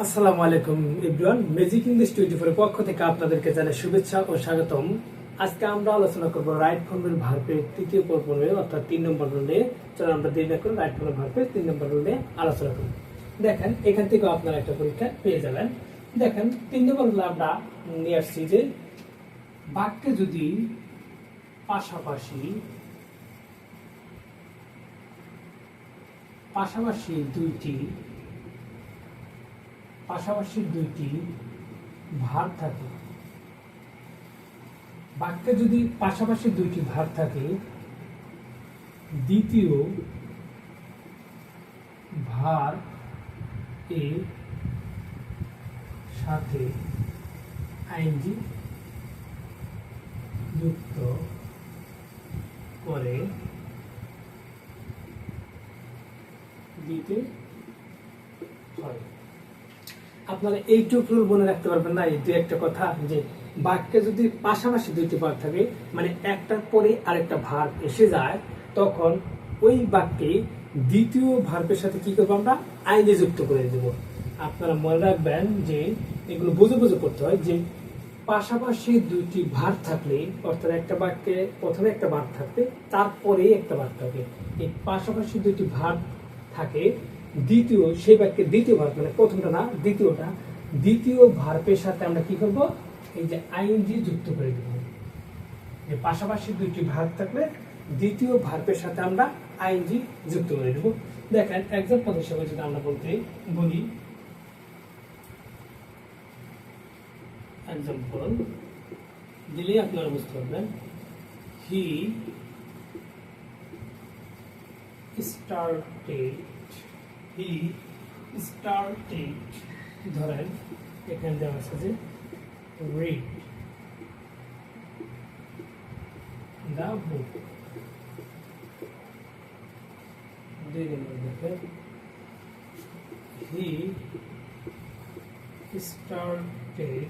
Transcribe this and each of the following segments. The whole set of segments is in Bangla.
আসসালামু আলাইকুম, everyone. Magic English twenty four পক্ষ থেকে আপনাদেরকে জানাই শুভেচ্ছা ও স্বাগতম। আজকে আমরা আলোচনা করব রাইট ফর্মের ভার্বের তৃতীয় পর্ব নিয়ে, অর্থাৎ তিন নম্বর রুলে চলো আমরা দেরি না করে রাইট ফর্মের ভার্বের তিন নম্বর রুলে আলোচনা করব দেখেন, এখান থেকে আপনারা একটা পরীক্ষা পেয়ে যাবেন। দেখেন, তিন নম্বর রুলে আমরা নিয়ে আসছি যে, বাক্যে যদি পাশাপাশি পাশাপাশি দুইটি পাশাপাশি দুইটি ভার থাকে। বাক্যে যদি পাশাপাশি দুইটি ভার থাকে, দ্বিতীয় ভার এর সাথে আইনজি যুক্ত করে দিতে হয় আপনারা এইটুক রুল মনে রাখতে পারবেন না, এই দু একটা কথা, যে বাক্যে যদি পাশাপাশি দুইটি ভাগ থাকে মানে একটার পরে আরেকটা ভাগ এসে যায়, তখন ওই বাক্যে দ্বিতীয় ভার্বের সাথে কি করব আমরা? আইনে যুক্ত করে দেব। আপনারা মনে রাখবেন যে এগুলো বুঝে বুঝে করতে হয়, যে পাশাপাশি দুইটি ভার থাকলে, অর্থাৎ একটা বাক্যে প্রথমে একটা ভাগ থাকবে, তারপরে একটা ভাগ থাকে এই পাশাপাশি দুইটি ভার থাকে দ্বিতীয়, সেই বাক্যের দ্বিতীয় ভার্ব মানে প্রথমটা না, দ্বিতীয়টা। দ্বিতীয় ভার্বের সাথে আমরা কি করব? এই যে আইনজি যুক্ত করে দেব। যে পাশাপাশি দুইটি ভার্ব থাকলে দ্বিতীয় ভার্বের সাথে আমরা আইনজি যুক্ত করে দেব। দেখেন এক্সাম্পল হিসেবে যদি আমরা বলতে বলি এক্সাম্পল দিলেই আপনারা বুঝতে পারবেন। হি started he started, ধরেন, এখানে দেওয়া আছে যে, read. The book. দুই নম্বর দেখেন he started,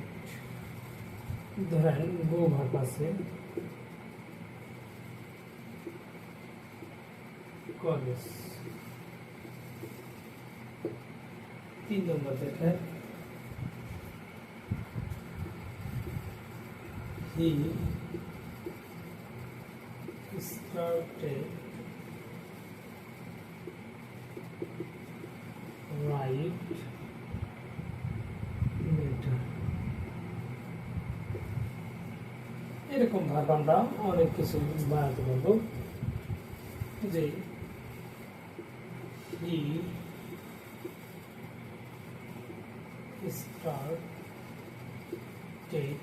ধরেন গো ভাগ আছে কলেজ। তিন নম্বর দেখেন হি write letter এরকম ভাব আমরা অনেক কিছু বানাতে পারব। যে he start take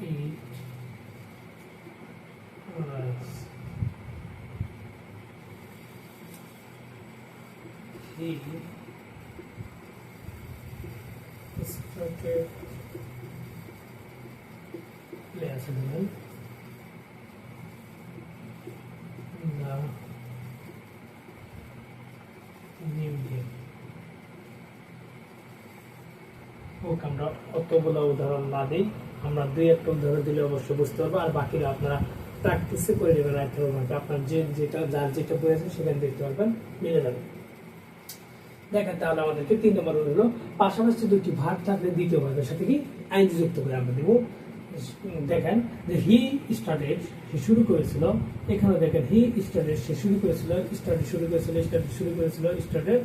eat rest he started last month ওকে আমরা অতগুলো উদাহরণ না দিই, আমরা দুই একটা উদাহরণ দিলে অবশ্যই বুঝতে পারব, আর বাকিরা আপনারা প্র্যাকটিসে করে নেবেন পারবেন আপনার যে যেটা, যার যেটা বই আছে সেখানে দেখতে পারবেন, মিলে যাবে। দেখেন তাহলে আমাদেরকে তিন নম্বর হলো, পাশাপাশি দুটি ভাগ থাকলে দ্বিতীয় ভাগের সাথে কি আইন যুক্ত করে আমরা দেবো দেখেন যে হি স্টার্টেড সে শুরু করেছিল। এখানে দেখেন হি স্টার্টেড সে শুরু করেছিল স্টার্টেড শুরু করেছিল স্টার্টেড শুরু করেছিল স্টার্টেড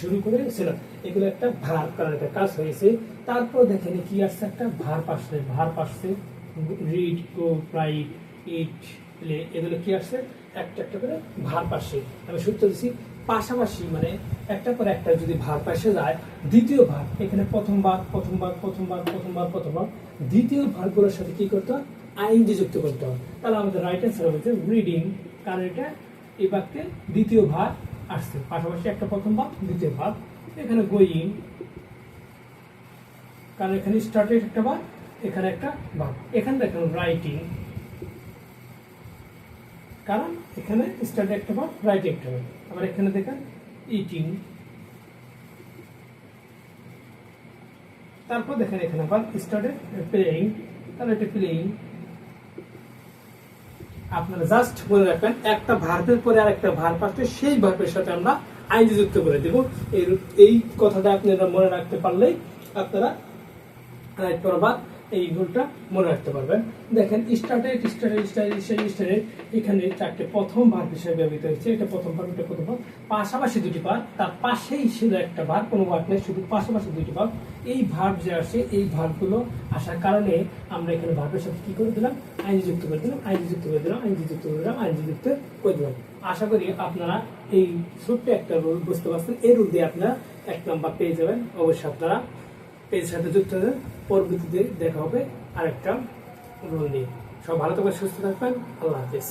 শুরু করেছিল। এগুলো একটা ভার করার একটা কাজ হয়েছে। তারপর দেখেন, কি আসছে? একটা ভার পাশে ভার পাশে read go write eat play এগুলো কি আসছে? একটা একটা করে ভার পাশে আমি সূত্র দিচ্ছি পাশাপাশি মানে একটা পর একটা যদি ভার পাশে যায়, দ্বিতীয় ভাগ এখানে প্রথমবার প্রথমবার প্রথমবার প্রথমবার প্রথমবার, দ্বিতীয় ভাগগুলোর সাথে কি করতে হয়? আইনজি যুক্ত করতে হয়। তাহলে আমাদের রাইট অ্যান্সার হচ্ছে রিডিং কারণ এটা এই বাক্যে দ্বিতীয় ভাগ আসছে। পাশাপাশি একটা প্রথম ভাগ দ্বিতীয় ভাগ এখানে গোয়িং কারণ এখানে স্টার্টেড একটা ভাগ এখানে একটা ভাগ এখানে দেখেন রাইটিং কারণ এখানে স্টার্টে একটা ভাগ রাইট একটা ভাগ আবার এখানে দেখেন ইটিং তারপর দেখেন এখানে আবার স্টার্টে প্লেয়িং তাহলে এটা প্লেয়িং আপনারা জাস্ট মনে রাখবেন, একটা ভার্বের পরে আর একটা ভার্ব আসলে সেই ভার্বের সাথে আমরা আইনজি যুক্ত করে দেব। এই এই কথাটা আপনারা মনে রাখতে পারলেই আপনারা রাইট বরাবর এই রুলটা মনে রাখতে পারবেন। দেখেন স্টার্টেড স্টার্টেড স্টার্টেড স্টার্টেড এখানে চারটে প্রথম ভাগ হিসেবে ব্যবহৃত হয়েছে। এটা প্রথম ভাগ এটা প্রথম ভাগ পাশাপাশি দুটি ভাগ তার পাশেই ছিল একটা ভাগ কোনো ভাগ নেই, শুধু পাশাপাশি দুটি ভাগ এই ভাগ যে আসে, এই ভাগগুলো আসার কারণে আমরা এখানে ভাগের সাথে কি করে দিলাম? আইনজি যুক্ত করে দিলাম আইনজি যুক্ত করে দিলাম আইনজি যুক্ত করে দিলাম আইনজি যুক্ত করে দিলাম। আশা করি আপনারা এই ছোট্ট একটা রুল বুঝতে পারছেন। এই রুল দিয়ে আপনারা এক নাম্বার পেয়ে যাবেন। অবশ্যই আপনারা পেজের সাথে যুক্ত হয়ে পরবর্তীতে দেখা হবে আরেকটা রোল নিয়ে। সব ভালো থাকবেন সুস্থ থাকবেন আল্লাহ হাফিজ।